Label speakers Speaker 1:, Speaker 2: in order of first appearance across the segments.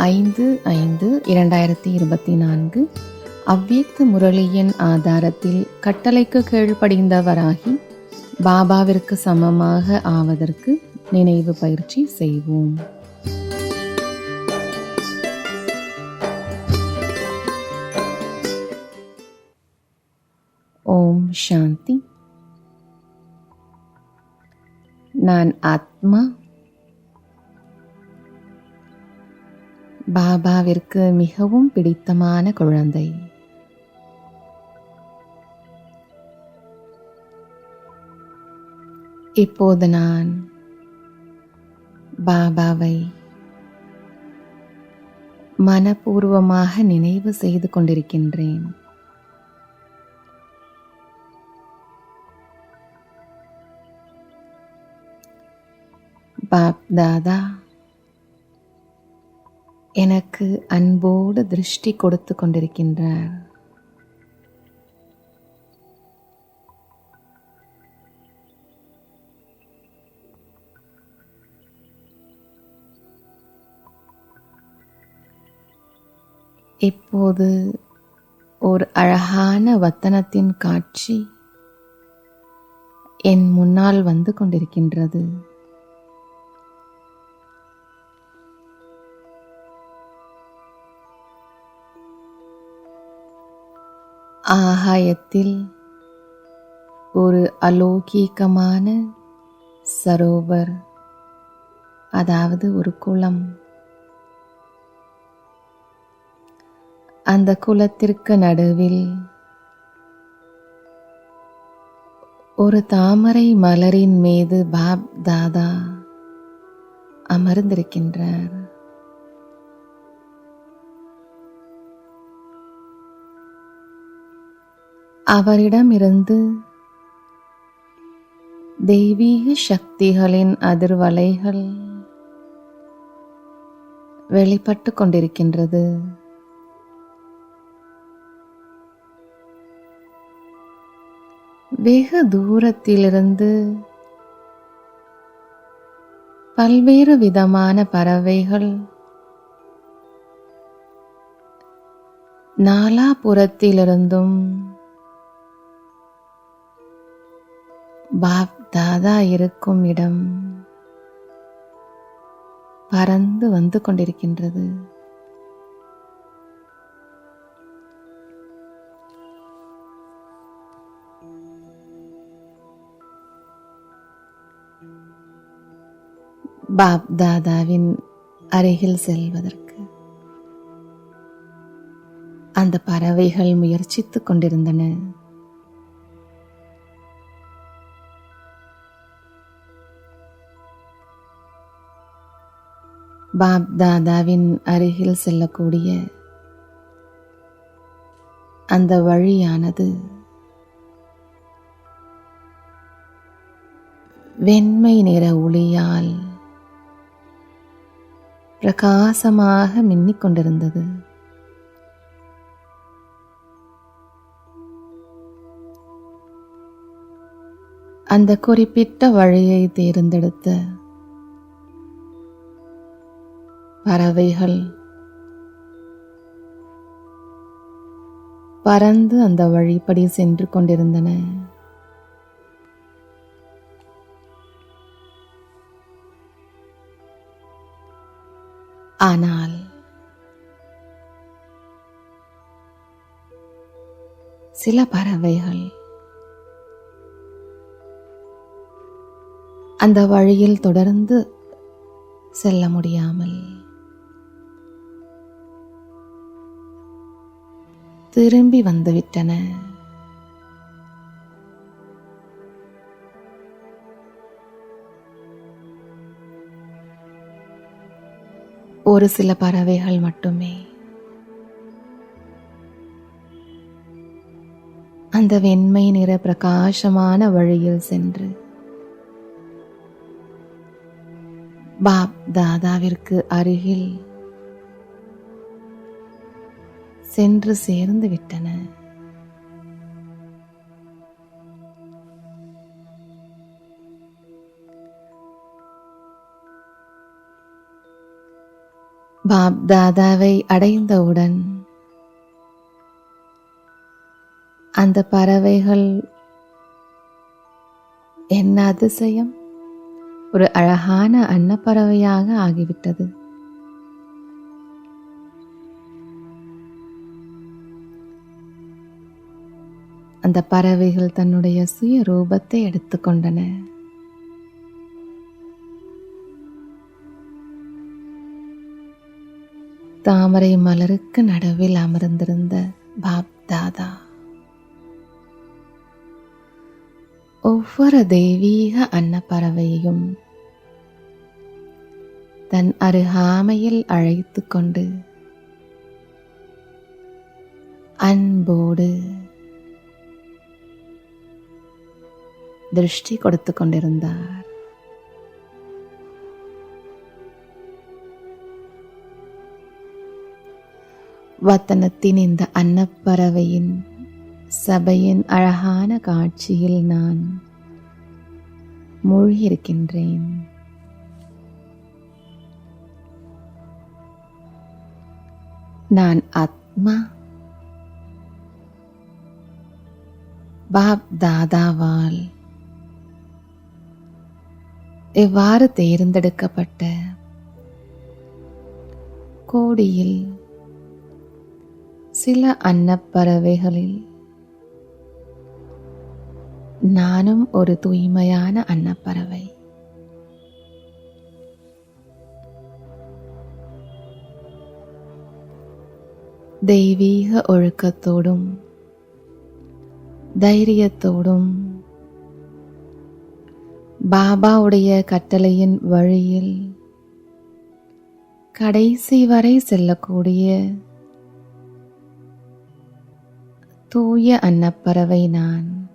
Speaker 1: ஐந்து ஐந்து இரண்டாயிரத்தி இருபத்தி நான்கு. அவ்வியக்த முரளியின் ஆதாரத்தில் கட்டளைக்கு கீழ்ப்படிந்தவராகி பாபாவிற்கு சமமாக ஆவதற்கு நினைவு பயிற்சி செய்வோம். ஓம் சாந்தி. நான் ஆத்மா பாபாவிற்கு மிகவும் பிடித்தமான குழந்தை. இப்போது நான் பாபாவை மனப்பூர்வமாக நினைவு செய்து கொண்டிருக்கின்றேன். பாப் தாதா எனக்கு அன்போடு திருஷ்டி கொடுத்து கொண்டிருக்கின்றார். இப்போது ஒரு அழகான வத்தனத்தின் காட்சி என் முன்னால் வந்து கொண்டிருக்கின்றது. ஆகாயத்தில் ஒரு அலௌகீகமான சரோவர் அதாவது ஒரு குளம். அந்த குளத்திற்கு நடுவில் ஒரு தாமரை மலரின் மீது பாப் தாதா அமர்ந்திருக்கின்றார். அவரிடமிருந்து தெய்வீக சக்திகளின் அதிர்வலைகள் வெளிப்பட்டு கொண்டிருக்கின்றது. வெகு தூரத்திலிருந்து பல்வேறு விதமான பறவைகள் நாலாபுறத்திலிருந்தும் பாப் தாதா இருக்கும் இடம் பறந்து வந்து கொண்டிருக்கின்றது. பாப் தாதாவின் அருகில் செல்வதற்கு அந்த பறவைகள் முயற்சித்துக் கொண்டிருந்தன. பாப் தாதாவின் அருகில் செல்லக்கூடிய அந்த வழியானது வெண்மை நிற ஒளியால் பிரகாசமாக மின்னிக் கொண்டிருந்தது. அந்த குறிப்பிட்ட வழியை தேர்ந்தெடுத்த பறவைகள். பறந்து அந்த வழிப்படி சென்று கொண்டிருந்தன. ஆனால் சில பறவைகள் அந்த வழியில் தொடர்ந்து செல்ல முடியாமல் திரும்பி வந்துவிட்டன. ஒரு சில பறவைகள் மட்டுமே. அந்த வெண்மை நிற பிரகாசமான வழியில் சென்று பாப் தாதாவிற்கு அருகில் சென்று சேர்ந்து விட்டன. பாப் தாதாவை அடைந்தவுடன் அந்த பறவைகள் என்ன அதிசயம்? ஒரு அழகான அன்னப்பறவையாக ஆகிவிட்டது. அந்த பறவைகள் தன்னுடைய சுய ரூபத்தை எடுத்துக்கொண்டன. தாமரை மலருக்கு நடுவில் அமர்ந்திருந்த பாப் தாதா. ஒவ்வொரு தெய்வீக அன்னப்பறவையையும் தன் அருகாமையில் அழைத்து கொண்டு அன்போடு திருஷ்டி கொடுத்து கொண்டிருந்தார். வத்தனத்தின் இந்த அன்னப்பறவையின் சபையின் அழகான காட்சியில் நான் மூழ்கியிருக்கின்றேன். நான் ஆத்மா பாப் தாதாவால் எவ்வாறு தேர்ந்தெடுக்கப்பட்ட கோடியில் சில அன்னப்பறவைகளில் நானும் ஒரு தூய்மையான அன்னப்பறவை. தெய்வீக ஒழுக்கத்தோடும் தைரியத்தோடும் பாபாவுடைய கட்டளையின் வழியில் கடைசி வரை செல்லக்கூடிய தூய அன்னப்பறவை நான்.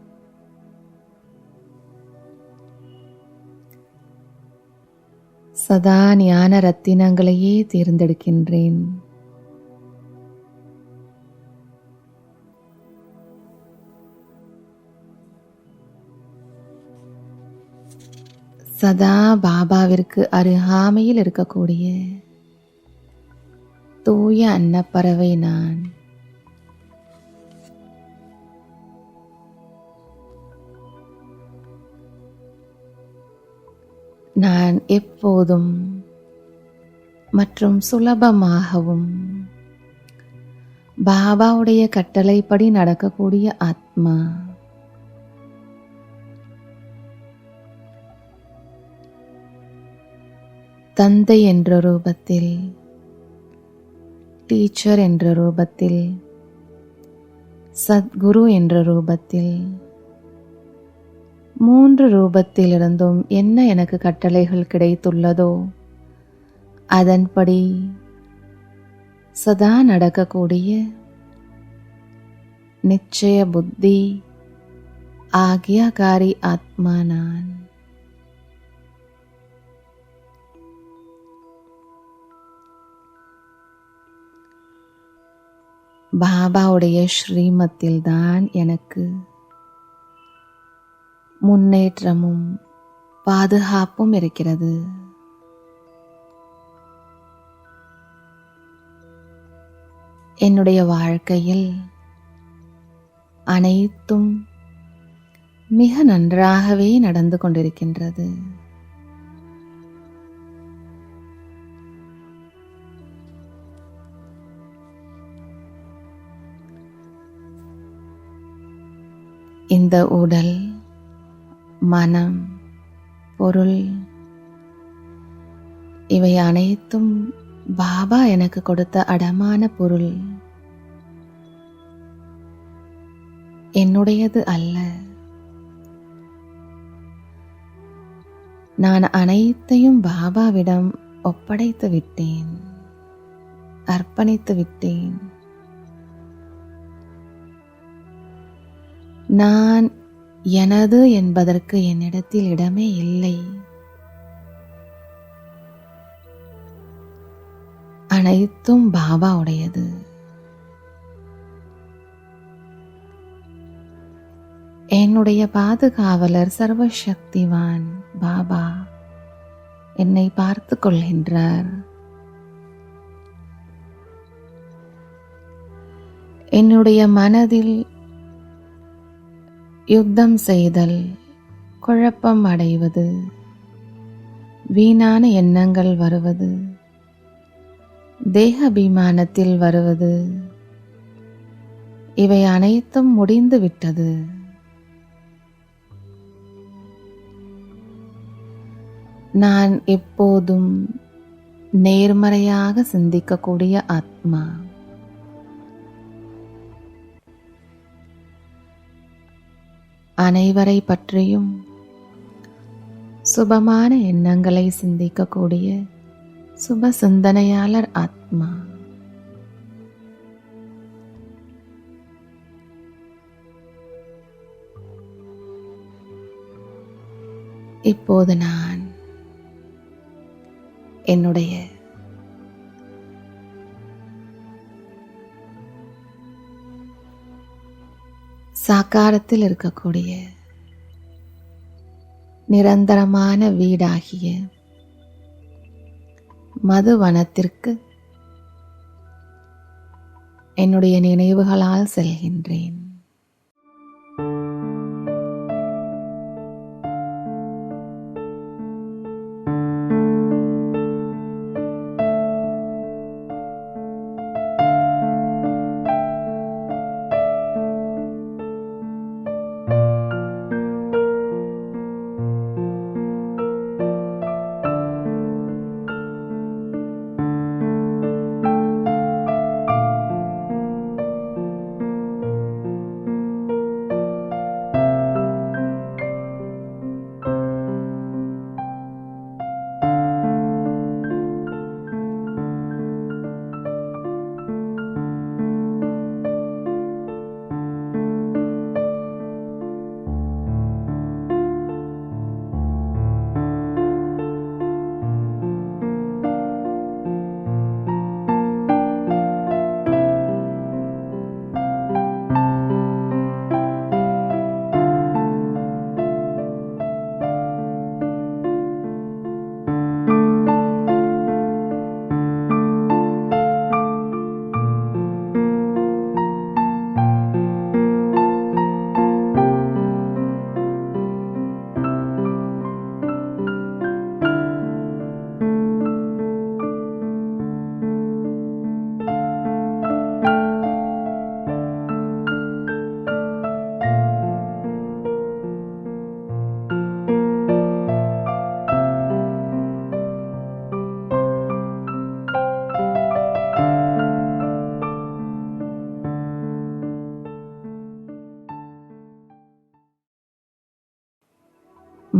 Speaker 1: சதா ஞான ரத்தினங்களையே தேர்ந்தெடுக்கின்றேன். சதா பாபாவிற்கு அருகாமையில் இருக்கக்கூடிய தூய அன்னப்பறவை நான். நான் எப்போதும் மற்றும் சுலபமாகவும் பாபாவுடைய கட்டளைப்படி நடக்கக்கூடிய ஆத்மா. தந்தை என்ற ரூபத்தில் டீச்சர் என்ற ரூபத்தில் சத்குரு என்ற ரூபத்தில் மூன்று ரூபத்திலிருந்தும் என்ன எனக்கு கட்டளைகள் கிடைத்துள்ளதோ அதன்படி சதா நடக்கக்கூடிய நிச்சய புத்தி ஆக்யாகாரி ஆத்மா நான் பாபாவுடைய ஸ்ரீமத்தில் தான் எனக்கு முன்னேற்றமும் பாதுகாப்பும் இருக்கிறது. என்னுடைய வாழ்க்கையில் அனைத்தும் மிக நன்றாகவே நடந்து கொண்டிருக்கின்றது. இந்த உடல் மனம் பொருள் இவை அனைத்தும் பாபா எனக்கு கொடுத்த அடமான பொருள். என்னுடையது அல்ல. நான் அனைத்தையும் பாபாவிடம் ஒப்படைத்து விட்டேன் அர்ப்பணித்து விட்டேன். நான் எனது என்பதற்கு என்னிடத்தில் இடமே இல்லை. அனைத்தும் பாபா உடையது. என்னுடைய பாதுகாவலர் சர்வசக்திவான் பாபா என்னை பார்த்து கொள்கின்றார். என்னுடைய மனதில் யுத்தம் செய்தல் குழப்பம் அடைவது. வீணான எண்ணங்கள் வருவது. தேகபிமானத்தில் வருவது. இவை அனைத்தும் முடிந்து விட்டது. நான் எப்போதும் நேர்மறையாக சிந்திக்கக்கூடிய ஆத்மா. அனைவரை பற்றியும் சுபமான எண்ணங்களை சிந்திக்கக்கூடிய சுப சிந்தனையாளர் ஆத்மா. இப்போது நான் என்னுடைய சாக்காரத்தில் இருக்கக்கூடிய நிரந்தரமான வீடாகிய மதுவனத்திற்கு என்னுடைய நினைவுகளால் செல்கின்றேன்.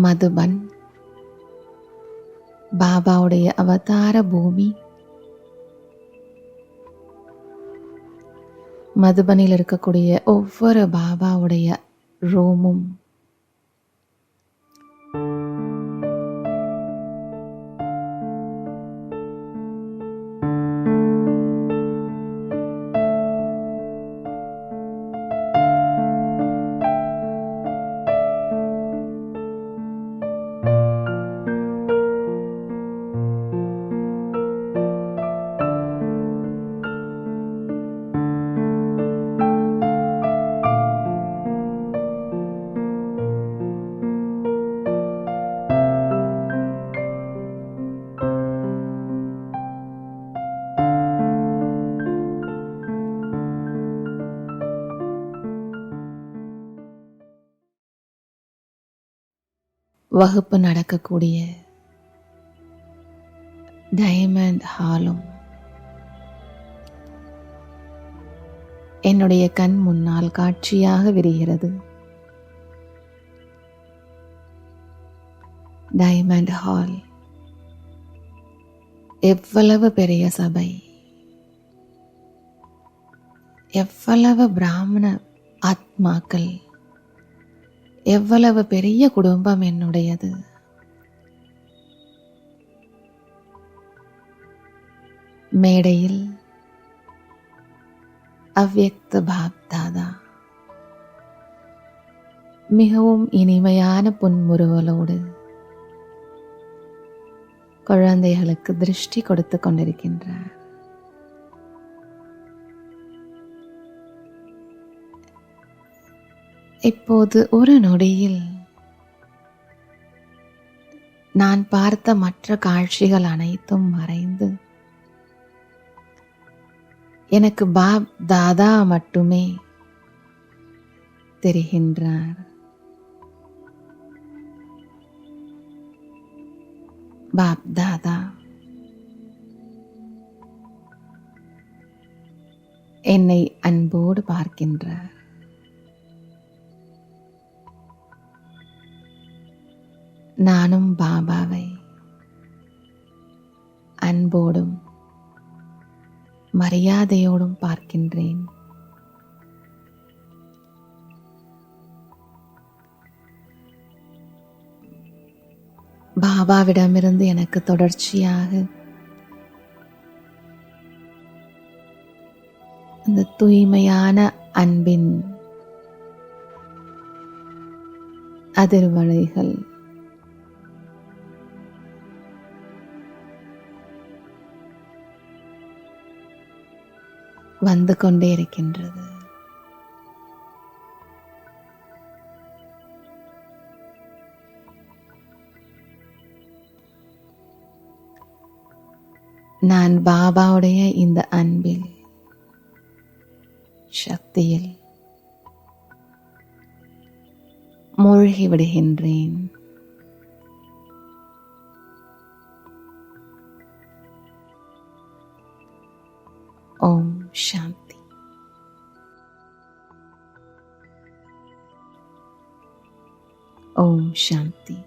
Speaker 1: மதுபன். பாபாவுடைய அவதார பூமி. மதுபனில் இருக்கக்கூடிய ஒவ்வொரு பாபாவுடைய ரூமும். வகுப்பு நடக்கக்கூடிய டைமண்ட் ஹாலும் என்னுடைய கண் முன்னால் காட்சியாக விரிகிறது. டைமண்ட் ஹால் எவ்வளவு பெரிய சபை? எவ்வளவு பிராமண ஆத்மாக்கள்? எவ்வளவு பெரிய குடும்பம் என்னுடையது? மேடையில் அவ்யக்த பாப்தாதா. மிகவும் இனிமையான புன்முறுவலோடு குழந்தைகளுக்கு திருஷ்டி கொடுத்து கொண்டிருக்கின்றார். இப்போது ஒரு நொடியில் நான் பார்த்த மற்ற காட்சிகள் அனைத்தும் மறைந்து எனக்கு பாப் தாதா மட்டுமே தெரிகின்றார். பாப் தாதா. என்னை அன்போடு பார்க்கின்றார். நானும் பாபாவை அன்போடும் மரியாதையோடும் பார்க்கின்றேன். பாபாவிடமிருந்து எனக்கு தொடர்ச்சியாக அந்த தூய்மையான அன்பின் அதிர்வலைகள் வந்து கொண்டே இருக்கின்றது. நான் பாபாவுடைய இந்த அன்பில் சக்தியில் மூழ்கி விடுகின்றேன். ஓம். சாந்தி ஓம் சாந்தி